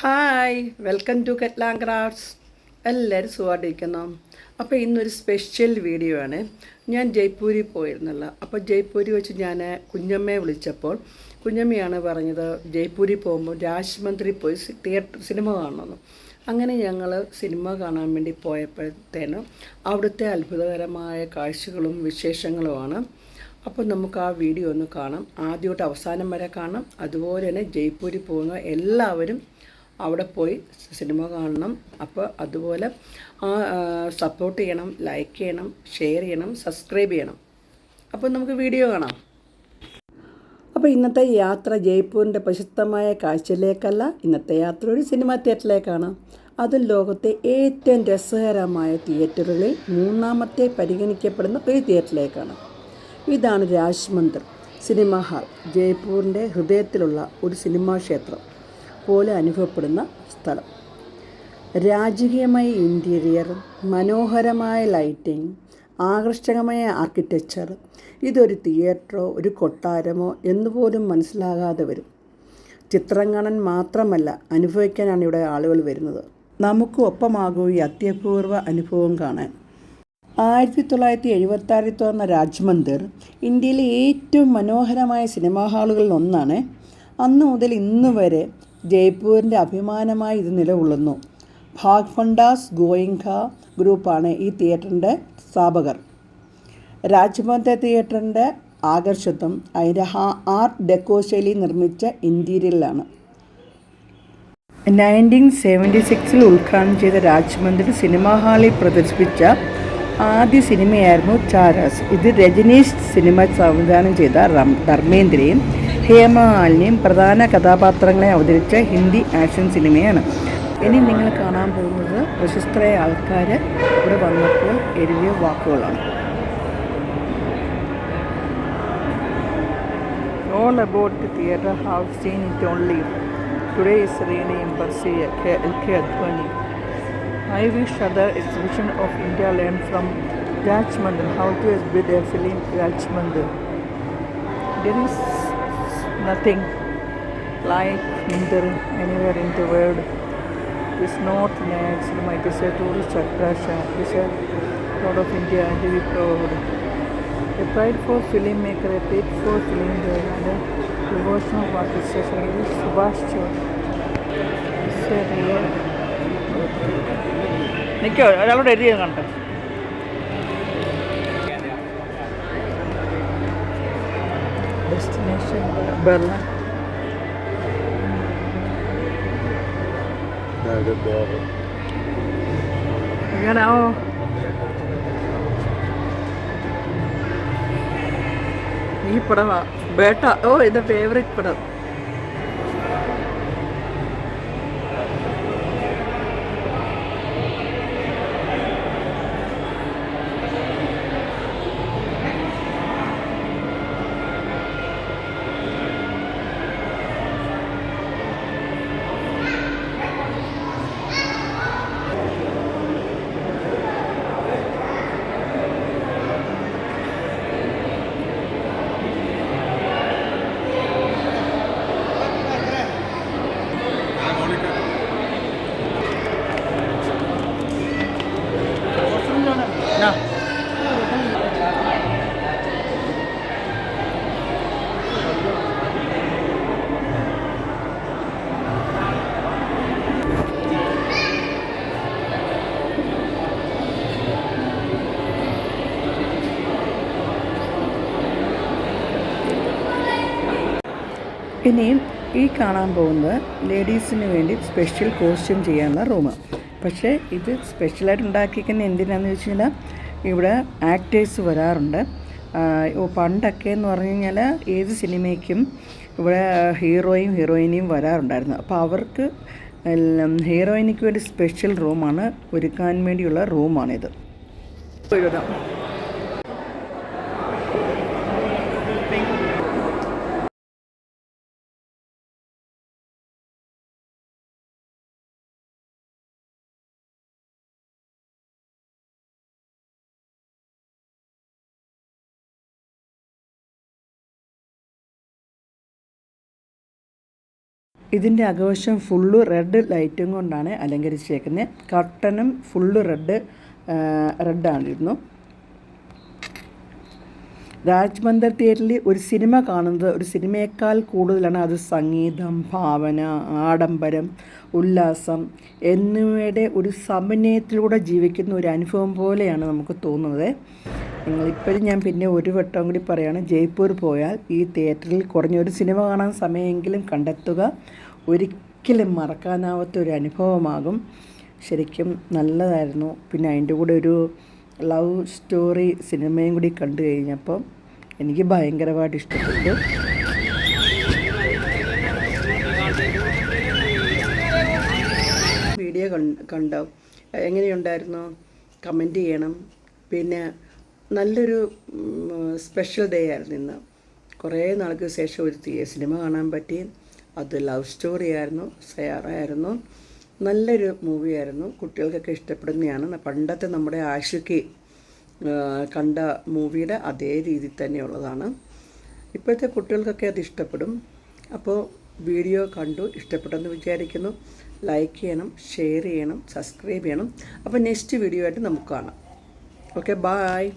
Hi welcome to കെറ്റ്ലാം crafts എല്ലാവരും സുഖമായിട്ടിരിക്കുന്നു? അപ്പോൾ ഇന്നൊരു സ്പെഷ്യൽ വീഡിയോ ആണ്. ഞാൻ ജയ്പൂരിൽ പോയിരുന്നല്ലോ. അപ്പോൾ ജയ്പൂരിൽ വെച്ച് ഞാൻ കുഞ്ഞമ്മയെ വിളിച്ചപ്പോൾ കുഞ്ഞമ്മയാണ് പറഞ്ഞത് ജയ്പൂരിൽ പോകുമ്പോൾ രാജ്മന്ത്രി പോയി തിയേറ്റർ സിനിമ കാണണമെന്ന് അങ്ങനെ ഞങ്ങൾ സിനിമ കാണാൻ വേണ്ടി പോയപ്പോഴത്തേനും അവിടുത്തെ അത്ഭുതകരമായ കാഴ്ചകളും വിശേഷങ്ങളുമാണ്. അപ്പോൾ നമുക്ക് ആ വീഡിയോ ഒന്ന് കാണാം. ആദ്യമായിട്ട് അവസാനം വരെ കാണാം. അതുപോലെ തന്നെ ജയ്പൂരിൽ പോകുന്ന എല്ലാവരും അവിടെ പോയി സിനിമ കാണണം. അപ്പോൾ അതുപോലെ ആ സപ്പോർട്ട് ചെയ്യണം ലൈക്ക് ചെയ്യണം ഷെയർ ചെയ്യണം സബ്സ്ക്രൈബ് ചെയ്യണം. അപ്പോൾ നമുക്ക് വീഡിയോ കാണാം. അപ്പോൾ ഇന്നത്തെ യാത്ര ജയ്പൂരിന്റെ പ്രശസ്തമായ കാഴ്ചയിലേക്കല്ല ഇന്നത്തെ യാത്ര ഒരു സിനിമാ തിയേറ്ററിലേക്കാണ്. അതും ലോകത്തെ ഏറ്റവും രസകരമായ തിയേറ്ററുകളിൽ മൂന്നാമത്തെ പരിഗണിക്കപ്പെടുന്ന ഒരു തിയേറ്ററിലേക്കാണ്. ഇതാണ് രാജ്മന്ദിർ സിനിമാ ഹാൾ ജയ്പൂരിന്റെ ഹൃദയത്തിലുള്ള ഒരു സിനിമാ ക്ഷേത്രം. പോലെ അനുഭവപ്പെടുന്ന സ്ഥലം. രാജകീയമായ ഇന്റീരിയർ മനോഹരമായ ലൈറ്റിംഗ് ആകർഷകമായ ആർക്കിടെക്ചർ ഇതൊരു തിയേറ്ററോ ഒരു കൊട്ടാരമോ എന്നുപോലും മനസ്സിലാകാതെ വരും. ചിത്രം മാത്രമല്ല അനുഭവിക്കാനാണ് ഇവിടെ ആളുകൾ വരുന്നത്. നമുക്ക് ഒപ്പമാകൂ ഈ അത്യപൂർവ അനുഭവം കാണാൻ. ആയിരത്തി തൊള്ളായിരത്തി എഴുപത്തി ആറിൽ തുറന്ന രാജ്മന്ദിർ ഇന്ത്യയിലെ ഏറ്റവും മനോഹരമായ സിനിമാ ഹാളുകളിൽ ഒന്നാണ്. അന്ന് മുതൽ ഇന്ന് വരെ ജയ്പൂരിന്റെ അഭിമാനമായി ഇത് നിലകൊള്ളുന്നു. ഭാഗ്ഫണ്ടാസ് ഗോയിങ്ക ഗ്രൂപ്പാണ് ഈ തിയേറ്ററിന്റെ സ്ഥാപകർ. രാജ്ഭവന്റെ തിയേറ്ററിന്റെ ആകർഷത്വം അതിന്റെ ഹാ ആർട്ട് ഡെക്കോ ശൈലി നിർമ്മിച്ച ഇന്റീരിയറിലാണ് നയന്റീൻ സെവന്റി സിക്സിൽ ഉദ്ഘാടനം ചെയ്ത രാജ്മന്ദിർ സിനിമാ ഹാളിൽ പ്രദർശിപ്പിച്ച ആദ്യ സിനിമയായിരുന്നു ചാരാസ്. ഇത് രജനീഷ് സിനിമ സംവിധാനം ചെയ്ത ധർമ്മേന്ദ്രയും ഹേമമാലിനിയും പ്രധാന കഥാപാത്രങ്ങളെ അവതരിച്ച ഹിന്ദി ആക്ഷൻ സിനിമയാണ്. ഇനി നിങ്ങൾ കാണാൻ പോകുന്നത് പ്രശസ്തരായ ആൾക്കാർ ഇവിടെ വന്നപ്പോൾ എഴുതിയ വാക്കുകളാണ്. All about theatre have seen it only today is really impressive L K Advani wish other exhibition of India learn from Rajmand how to S B the film Rajmand there is nothing like Mandir anywhere in the world. It's not an cinema, it is a tourist attraction. It a lot of India we proud. A pride for filmmaker, a paid for film and a devotion of artist, Subhash Chandra. It's a real നിൽക്കോ ഒരാളോട് എഴുതി കണ്ടേ destination Berlin ഇങ്ങനെ ഓ ഈ പടമാ ബേട്ട. ഓ ഇത് favourite പടം. ഇനിയും ഈ കാണാൻ പോകുന്നത് ലേഡീസിന് വേണ്ടി സ്പെഷ്യൽ കോസ്റ്റ്യൂം ചെയ്യാനുള്ള റൂം. പക്ഷേ ഇത് സ്പെഷ്യലായിട്ട് ഉണ്ടാക്കിയിരിക്കുന്ന എന്തിനാണെന്ന് വെച്ച് കഴിഞ്ഞാൽ ഇവിടെ ആക്ടേഴ്സ് വരാറുണ്ട്. പണ്ടൊക്കെ എന്ന് പറഞ്ഞു കഴിഞ്ഞാൽ ഏത് സിനിമയ്ക്കും ഇവിടെ ഹീറോയും ഹീറോയിനെയും വരാറുണ്ടായിരുന്നു. അപ്പോൾ അവർക്ക് ഹീറോയിനിക്ക് വേണ്ടി സ്പെഷ്യൽ റൂമാണ് ഒരുക്കാൻ വേണ്ടിയുള്ള റൂമാണിത്. ഇതിന്റെ അകവശം ഫുള്ള് റെഡ് ലൈറ്റും കൊണ്ടാണ് അലങ്കരിച്ചേക്കുന്നത്. കർട്ടനും ഫുള്ള് റെഡ് റെഡാണിരുന്നു. രാജ്മന്ദർ തിയേറ്ററിൽ ഒരു സിനിമ കാണുന്നത് ഒരു സിനിമയേക്കാൾ കൂടുതലാണ്. അത് സംഗീതം ഭാവന ആഡംബരം ഉല്ലാസം എന്നിവയുടെ ഒരു സമന്വയത്തിലൂടെ ജീവിക്കുന്ന ഒരു അനുഭവം പോലെയാണ് നമുക്ക് തോന്നുന്നത്. നിങ്ങളിപ്പോഴും ഞാൻ പിന്നെ ഒരു വട്ടം കൂടി പറയുകയാണ് ജയ്പൂർ പോയാൽ ഈ തിയേറ്ററിൽ കുറഞ്ഞൊരു സിനിമ കാണാൻ സമയമെങ്കിലും കണ്ടെത്തുക ഒരിക്കലും മറക്കാനാവാത്ത ഒരു അനുഭവമാകും. ശരിക്കും നല്ലതായിരുന്നു. പിന്നെ അതിന്റെ കൂടെ ഒരു ലവ് സ്റ്റോറി സിനിമയും കൂടി കണ്ടു കഴിഞ്ഞപ്പം എനിക്ക് ഭയങ്കരമായിട്ട് ഇഷ്ടപ്പെട്ടു. വീഡിയോ കണ്ടോ? എങ്ങനെയുണ്ടായിരുന്നു? കമന്റ് ചെയ്യണം. പിന്നെ നല്ലൊരു സ്പെഷ്യൽ ഡേ ആയിരുന്നു ഇന്ന്. കുറേ നാൾക്ക് ശേഷം ഒരു സിനിമ കാണാൻ പറ്റി. അത് ലവ് സ്റ്റോറി ആയിരുന്നു. സയാറായിരുന്നു നല്ലൊരു മൂവിയായിരുന്നു. കുട്ടികൾക്കൊക്കെ ഇഷ്ടപ്പെടുന്നതാണ്. പണ്ടത്തെ നമ്മുടെ ആഷിക്ക് കണ്ട മൂവിയുടെ അതേ രീതി തന്നെയുള്ളതാണ് ഇപ്പോഴത്തെ കുട്ടികൾക്കൊക്കെ അത് ഇഷ്ടപ്പെടും. അപ്പോൾ വീഡിയോ കണ്ടു ഇഷ്ടപ്പെട്ടെന്ന് വിചാരിക്കുന്നു. ലൈക്ക് ചെയ്യണം ഷെയർ ചെയ്യണം സബ്സ്ക്രൈബ് ചെയ്യണം. അപ്പോൾ നെക്സ്റ്റ് വീഡിയോ ആയിട്ട് നമുക്ക് കാണാം. Okay bye